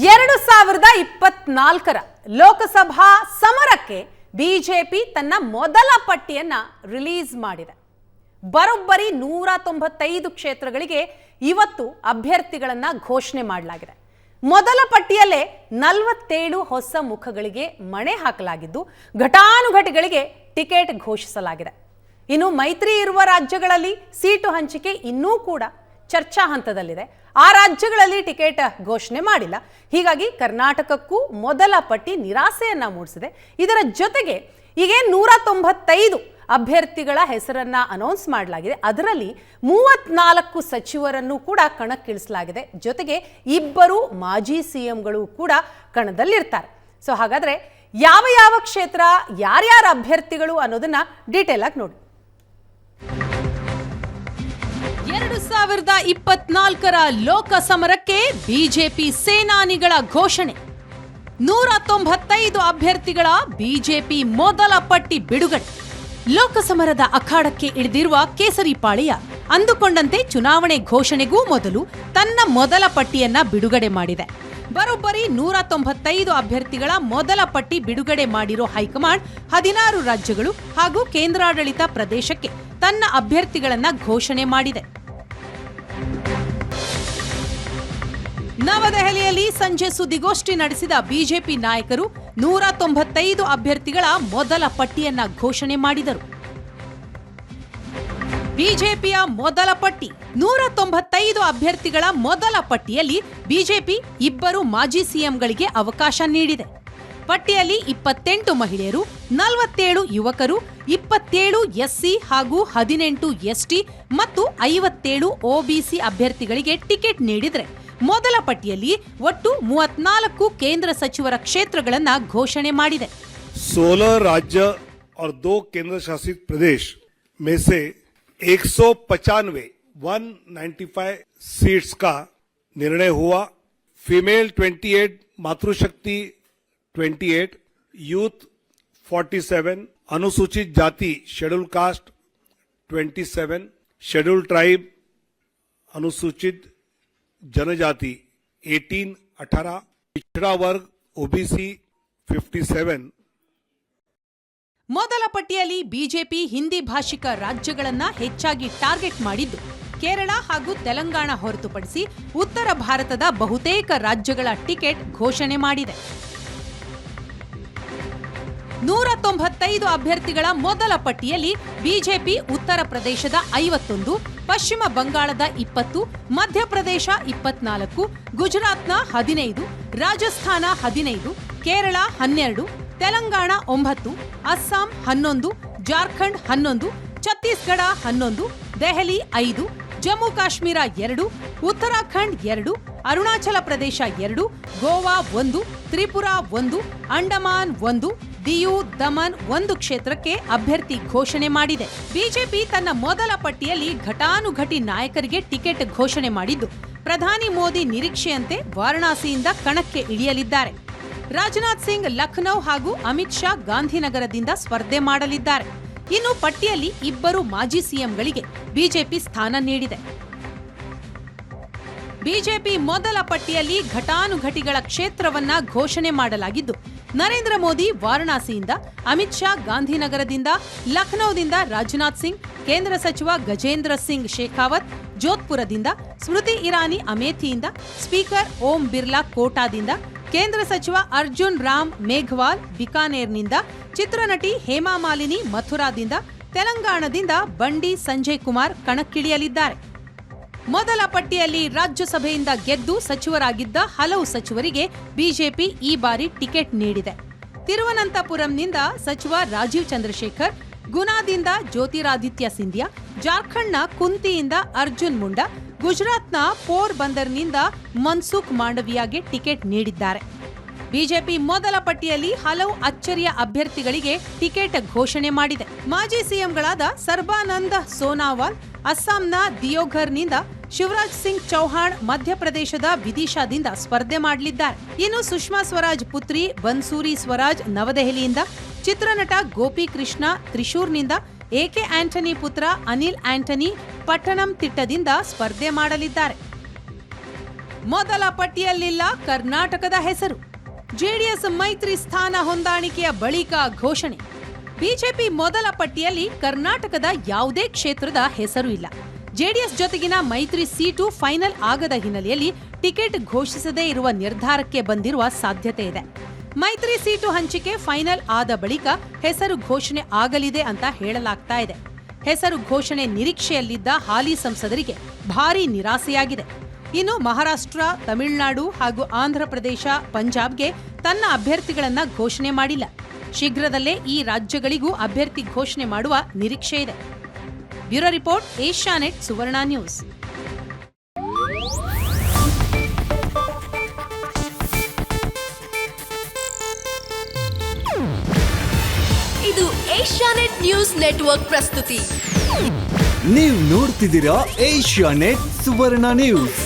ಎರಡು ಸಾವಿರದ ಇಪ್ಪತ್ನಾಲ್ಕರ ಲೋಕಸಭಾ ಸಮರಕ್ಕೆ ಬಿಜೆಪಿ ತನ್ನ ಮೊದಲ ಪಟ್ಟಿಯನ್ನ ರಿಲೀಸ್ ಮಾಡಿದೆ. ಬರೋಬ್ಬರಿ ನೂರ ತೊಂಬತ್ತೈದು ಕ್ಷೇತ್ರಗಳಿಗೆ ಇವತ್ತು ಅಭ್ಯರ್ಥಿಗಳನ್ನ ಘೋಷಣೆ ಮಾಡಲಾಗಿದೆ. ಮೊದಲ ಪಟ್ಟಿಯಲ್ಲೇ ನಲವತ್ತೇಳು ಹೊಸ ಮುಖಗಳಿಗೆ ಮಣೆ ಹಾಕಲಾಗಿದ್ದು ಘಟಾನುಘಟಿಗಳಿಗೆ ಟಿಕೆಟ್ ಘೋಷಿಸಲಾಗಿದೆ. ಇನ್ನು ಮೈತ್ರಿ ಇರುವ ರಾಜ್ಯಗಳಲ್ಲಿ ಸೀಟು ಹಂಚಿಕೆ ಇನ್ನೂ ಕೂಡ ಚರ್ಚಾ ಹಂತದಲ್ಲಿದೆ. ಆ ರಾಜ್ಯಗಳಲ್ಲಿ ಟಿಕೆಟ್ ಘೋಷಣೆ ಮಾಡಿಲ್ಲ. ಹೀಗಾಗಿ ಕರ್ನಾಟಕಕ್ಕೂ ಮೊದಲ ಪಟ್ಟಿ ನಿರಾಸೆಯನ್ನ ಮೂಡಿಸಿದೆ. ಇದರ ಜೊತೆಗೆ ಈಗೇನು ನೂರ ತೊಂಬತ್ತೈದು ಅಭ್ಯರ್ಥಿಗಳ ಹೆಸರನ್ನ ಅನೌನ್ಸ್ ಮಾಡಲಾಗಿದೆ. ಅದರಲ್ಲಿ ಮೂವತ್ನಾಲ್ಕು ಸಚಿವರನ್ನು ಕೂಡ ಕಣಕ್ಕಿಳಿಸಲಾಗಿದೆ. ಜೊತೆಗೆ ಇಬ್ಬರು ಮಾಜಿ ಸಿ ಎಂಗಳು ಕೂಡ ಕಣದಲ್ಲಿರ್ತಾರೆ. ಸೊ ಹಾಗಾದ್ರೆ ಯಾವ ಯಾವ ಕ್ಷೇತ್ರ ಯಾರ್ಯಾರ ಅಭ್ಯರ್ಥಿಗಳು ಅನ್ನೋದನ್ನ ಡೀಟೇಲ್ ಆಗಿ ನೋಡಿ. ಸಾವಿರದ ಇಪ್ಪತ್ನಾಲ್ಕರ ಲೋಕ ಸಮರಕ್ಕೆ ಬಿಜೆಪಿ ಸೇನಾನಿಗಳ ಘೋಷಣೆ. ನೂರ ತೊಂಬತ್ತೈದು ಅಭ್ಯರ್ಥಿಗಳ ಬಿಜೆಪಿ ಮೊದಲ ಪಟ್ಟಿ ಬಿಡುಗಡೆ. ಲೋಕಸಮರದ ಅಖಾಡಕ್ಕೆ ಇಳಿದಿರುವ ಕೇಸರಿ ಪಾಳೆಯ ಅಂದುಕೊಂಡಂತೆ ಚುನಾವಣೆ ಘೋಷಣೆಗೂ ಮೊದಲು ತನ್ನ ಮೊದಲ ಪಟ್ಟಿಯನ್ನ ಬಿಡುಗಡೆ ಮಾಡಿದೆ. ಬರೋಬ್ಬರಿ ನೂರ ತೊಂಬತ್ತೈದು ಅಭ್ಯರ್ಥಿಗಳ ಮೊದಲ ಪಟ್ಟಿ ಬಿಡುಗಡೆ ಮಾಡಿರೋ ಹೈಕಮಾಂಡ್ ಹದಿನಾರು ರಾಜ್ಯಗಳು ಹಾಗೂ ಕೇಂದ್ರಾಡಳಿತ ಪ್ರದೇಶಕ್ಕೆ ತನ್ನ ಅಭ್ಯರ್ಥಿಗಳನ್ನ ಘೋಷಣೆ ಮಾಡಿದೆ. ನವದೆಹಲಿಯಲ್ಲಿ ಸಂಜೆ ಸುದ್ದಿಗೋಷ್ಠಿ ನಡೆಸಿದ ಬಿಜೆಪಿ ನಾಯಕರು ನೂರ ತೊಂಬತ್ತೈದು ಅಭ್ಯರ್ಥಿಗಳ ಮೊದಲ ಪಟ್ಟಿಯನ್ನ ಘೋಷಣೆ ಮಾಡಿದರು. ಬಿಜೆಪಿಯ ಮೊದಲ ಪಟ್ಟಿ, ನೂರ ತೊಂಬತ್ತೈದು ಅಭ್ಯರ್ಥಿಗಳ ಮೊದಲ ಪಟ್ಟಿಯಲ್ಲಿ ಬಿಜೆಪಿ ಇಬ್ಬರು ಮಾಜಿ ಸಿಎಂಗಳಿಗೆ ಅವಕಾಶ ನೀಡಿದೆ. ಪಟ್ಟಿಯಲ್ಲಿ ಇಪ್ಪತ್ತೆಂಟು ಮಹಿಳೆಯರು, ನಲವತ್ತೇಳು ಯುವಕರು ಇಪ್ಪತ್ತೇಳು ಎಸ್ಸಿ ಹಾಗೂ ಹದಿನೆಂಟು ಎಸ್ಟಿ ಮತ್ತು ಐವತ್ತೇಳು ಒಬಿಸಿ ಅಭ್ಯರ್ಥಿಗಳಿಗೆ ಟಿಕೆಟ್ ನೀಡಿದ್ರೆ ಮೊದಲ ಪಟ್ಟಿಯಲ್ಲಿ ಒಟ್ಟು ಮೂವತ್ನಾಲ್ಕು ಕೇಂದ್ರ ಸಚಿವರ ಕ್ಷೇತ್ರಗಳನ್ನ ಘೋಷಣೆ ಮಾಡಿದೆ सोलह राज्य और दो केंद्र शासित प्रदेश में से एक सौ पचानवे वन सीट्स का निर्णय हुआ फीमेल 28 मातृशक्ति 28 youth 47, Anusuchit Jati, Scheduled Caste 27, Scheduled Tribe, Anusuchit Janajati 18, 18, Pichhड़ा Varg, ಫಿಫ್ಟಿ 57, ಮೊದಲ ಪಟ್ಟಿಯಲ್ಲಿ ಬಿಜೆಪಿ ಹಿಂದಿ ಭಾಷಿಕ ರಾಜ್ಯಗಳನ್ನು ಹೆಚ್ಚಾಗಿ ಟಾರ್ಗೆಟ್ ಮಾಡಿದ್ದು ಕೇರಳ ಹಾಗೂ ತೆಲಂಗಾಣ ಹೊರತುಪಡಿಸಿ ಉತ್ತರ ಭಾರತದ ಬಹುತೇಕ ರಾಜ್ಯಗಳ ಟಿಕೆಟ್ ಘೋಷಣೆ ಮಾಡಿದೆ. ನೂರ ತೊಂಬತ್ತೈದು ಅಭ್ಯರ್ಥಿಗಳ ಮೊದಲ ಪಟ್ಟಿಯಲ್ಲಿ ಬಿಜೆಪಿ ಉತ್ತರ ಪ್ರದೇಶದ ಐವತ್ತೊಂದು, ಪಶ್ಚಿಮ ಬಂಗಾಳದ ಇಪ್ಪತ್ತು, ಮಧ್ಯಪ್ರದೇಶ ಇಪ್ಪತ್ನಾಲ್ಕು, ಗುಜರಾತ್ನ ಹದಿನೈದು, ರಾಜಸ್ಥಾನ ಹದಿನೈದು, ಕೇರಳ ಹನ್ನೆರಡು, ತೆಲಂಗಾಣ ಒಂಬತ್ತು, ಅಸ್ಸಾಂ ಹನ್ನೊಂದು, ಜಾರ್ಖಂಡ್ ಹನ್ನೊಂದು, ಛತ್ತೀಸ್ಗಢ ಹನ್ನೊಂದು, ದೆಹಲಿ ಐದು, ಜಮ್ಮು ಕಾಶ್ಮೀರ ಎರಡು, ಉತ್ತರಾಖಂಡ್ ಎರಡು, ಅರುಣಾಚಲ ಪ್ರದೇಶ ಎರಡು, ಗೋವಾ ಒಂದು, ತ್ರಿಪುರಾ ಒಂದು, ಅಂಡಮಾನ್ ಒಂದು ದಿಯು ದಮನ್ ಒಂದು ಕ್ಷೇತ್ರಕ್ಕೆ ಅಭ್ಯರ್ಥಿ ಘೋಷಣೆ ಮಾಡಿದೆ. ಬಿಜೆಪಿ ತನ್ನ ಮೊದಲ ಪಟ್ಟಿಯಲ್ಲಿ ಘಟಾನುಘಟಿ ನಾಯಕರಿಗೆ ಟಿಕೆಟ್ ಘೋಷಣೆ ಮಾಡಿದ್ದು. ಪ್ರಧಾನಿ ಮೋದಿ ನಿರೀಕ್ಷೆಯಂತೆ ವಾರಣಾಸಿಯಿಂದ ಕಣಕ್ಕೆ ಇಳಿಯಲಿದ್ದಾರೆ. ರಾಜನಾಥ್ ಸಿಂಗ್ ಲಖನೌ ಹಾಗೂ ಅಮಿತ್ ಶಾ ಗಾಂಧಿನಗರದಿಂದ ಸ್ಪರ್ಧೆ ಮಾಡಲಿದ್ದಾರೆ. ಇನ್ನು ಪಟ್ಟಿಯಲ್ಲಿ ಇಬ್ಬರು ಮಾಜಿ ಸಿಎಂಗಳಿಗೆ ಬಿಜೆಪಿ ಸ್ಥಾನ ನೀಡಿದೆ. ಬಿಜೆಪಿ ಮೊದಲ ಪಟ್ಟಿಯಲ್ಲಿ ಘಟಾನುಘಟಿಗಳ ಕ್ಷೇತ್ರವನ್ನ ಘೋಷಣೆ ಮಾಡಲಾಗಿದ್ದು ನರೇಂದ್ರ ಮೋದಿ ವಾರಣಾಸಿಯಿಂದ, ಅಮಿತ್ ಶಾ ಗಾಂಧಿನಗರದಿಂದ, ಲಖನೌದಿಂದ ರಾಜನಾಥ್ ಸಿಂಗ್, ಕೇಂದ್ರ ಸಚಿವ ಗಜೇಂದ್ರ ಸಿಂಗ್ ಶೇಖಾವತ್, ಜೋಧ್ಪುರದಿಂದ ಸ್ಮೃತಿ ಇರಾನಿ ಅಮೇಥಿಯಿಂದ, ಸ್ಪೀಕರ್ ಓಂ ಬಿರ್ಲಾ ಕೋಟಾದಿಂದ, ಕೇಂದ್ರ ಸಚಿವ ಅರ್ಜುನ್ ರಾಮ್ ಮೇಘ್ವಾಲ್ ಬಿಕಾನೇರ್ನಿಂದ, ಚಿತ್ರನಟಿ ಹೇಮಾ ಮಾಲಿನಿ ಮಥುರಾದಿಂದ, ತೆಲಂಗಾಣದಿಂದ ಬಂಡಿ ಸಂಜಯ್ ಕುಮಾರ್ ಕಣಕ್ಕಿಳಿಯಲಿದ್ದಾರೆ. ಮೊದಲ ಪಟ್ಟಿಯಲ್ಲಿ ರಾಜ್ಯಸಭೆಯಿಂದ ಗೆದ್ದು ಸಚಿವರಾಗಿದ್ದ ಹಲವು ಸಚಿವರಿಗೆ ಬಿಜೆಪಿ ಈ ಬಾರಿ ಟಿಕೆಟ್ ನೀಡಿದೆ. ತಿರುವನಂತಪುರಂನಿಂದ ಸಚಿವ ರಾಜೀವ್ ಚಂದ್ರಶೇಖರ್, ಗುನಾದಿಂದ ಜ್ಯೋತಿರಾದಿತ್ಯ ಸಿಂಧ್ಯಾ, ಜಾರ್ಖಂಡ್ನ ಕುಂತಿಯಿಂದ ಅರ್ಜುನ್ ಮುಂಡಾ, ಗುಜರಾತ್ನ ಪೋರ್ ಬಂದರ್ನಿಂದ ಮನ್ಸುಖ್ ಮಾಂಡವಿಯಾಗೆ ಟಿಕೆಟ್ ನೀಡಿದ್ದಾರೆ. ಬಿಜೆಪಿ ಮೊದಲ ಪಟ್ಟಿಯಲ್ಲಿ ಹಲವು ಅಚ್ಚರಿಯ ಅಭ್ಯರ್ಥಿಗಳಿಗೆ ಟಿಕೆಟ್ ಘೋಷಣೆ ಮಾಡಿದೆ. ಮಾಜಿ ಸಿಎಂಗಳಾದ ಸರ್ಬಾನಂದ ಸೋನಾವಾಲ್ ಅಸ್ಸಾಂನ ದಿಯೋಘರ್ನಿಂದ ಶಿವರಾಜ್ ಸಿಂಗ್ ಚೌಹಾಣ್ ಮಧ್ಯಪ್ರದೇಶದ ವಿದಿಶಾದಿಂದ ಸ್ಪರ್ಧೆ ಮಾಡಲಿದ್ದಾರೆ. ಇನ್ನು ಸುಷ್ಮಾ ಸ್ವರಾಜ್ ಪುತ್ರಿ ಬನ್ಸೂರಿ ಸ್ವರಾಜ್ ನವದೆಹಲಿಯಿಂದ, ಚಿತ್ರನಟ ಗೋಪಿ ಕೃಷ್ಣ ತ್ರಿಶೂರ್ನಿಂದ, ಎಕೆ ಆಂಟನಿ ಪುತ್ರ ಅನಿಲ್ ಆಂಟನಿ ಪಟ್ಟಣಂ ತಿಟ್ಟದಿಂದ ಸ್ಪರ್ಧೆ ಮಾಡಲಿದ್ದಾರೆ. ಮೊದಲ ಪಟ್ಟಿಯಲ್ಲಿಲ್ಲ ಕರ್ನಾಟಕದ ಹೆಸರು. ಜೆಡಿಎಸ್ ಮೈತ್ರಿ ಸ್ಥಾನ ಹೊಂದಾಣಿಕೆಯ ಬಳಿಕ ಘೋಷಣೆ. ಬಿಜೆಪಿ ಮೊದಲ ಪಟ್ಟಿಯಲ್ಲಿ ಕರ್ನಾಟಕದ ಯಾವುದೇ ಕ್ಷೇತ್ರದ ಹೆಸರು ಇಲ್ಲ. ಜೆಡಿಎಸ್ ಜೊತೆಗಿನ ಮೈತ್ರಿ ಸೀಟು ಫೈನಲ್ ಆಗದ ಹಿನ್ನೆಲೆಯಲ್ಲಿ ಟಿಕೆಟ್ ಘೋಷಿಸದೇ ಇರುವ ನಿರ್ಧಾರಕ್ಕೆ ಬಂದಿರುವ ಸಾಧ್ಯತೆ ಇದೆ. ಮೈತ್ರಿ ಸೀಟು ಹಂಚಿಕೆ ಫೈನಲ್ ಆದ ಬಳಿಕ ಹೆಸರು ಘೋಷಣೆ ಆಗಲಿದೆ ಅಂತ ಹೇಳಲಾಗ್ತಾ ಇದೆ. ಹೆಸರು ಘೋಷಣೆ ನಿರೀಕ್ಷೆಯಲ್ಲಿದ್ದ ಹಾಲಿ ಸಂಸದರಿಗೆ ಭಾರೀ ನಿರಾಸೆಯಾಗಿದೆ. ಇನ್ನು ಮಹಾರಾಷ್ಟ್ರ, ತಮಿಳುನಾಡು ಹಾಗೂ ಆಂಧ್ರಪ್ರದೇಶ ಪಂಜಾಬ್ಗೆ ತನ್ನ ಅಭ್ಯರ್ಥಿಗಳನ್ನು ಘೋಷಣೆ ಮಾಡಿಲ್ಲ. ಶೀಘ್ರದಲ್ಲೇ ಈ ರಾಜ್ಯಗಳಿಗೂ ಅಭ್ಯರ್ಥಿ ಘೋಷಣೆ ಮಾಡುವ ನಿರೀಕ್ಷೆ ಇದೆ. Bureau report Asianet Suvarna news. ಇದು ಏಷ್ಯಾನೆಟ್ ನ್ಯೂಸ್ ನೆಟ್ವರ್ಕ್ ಪ್ರಸ್ತುತಿ. ನೀವು ನೋಡ್ತಿದ್ದೀರಾ ಏಷ್ಯಾ ನೆಟ್ ಸುವರ್ಣ ನ್ಯೂಸ್.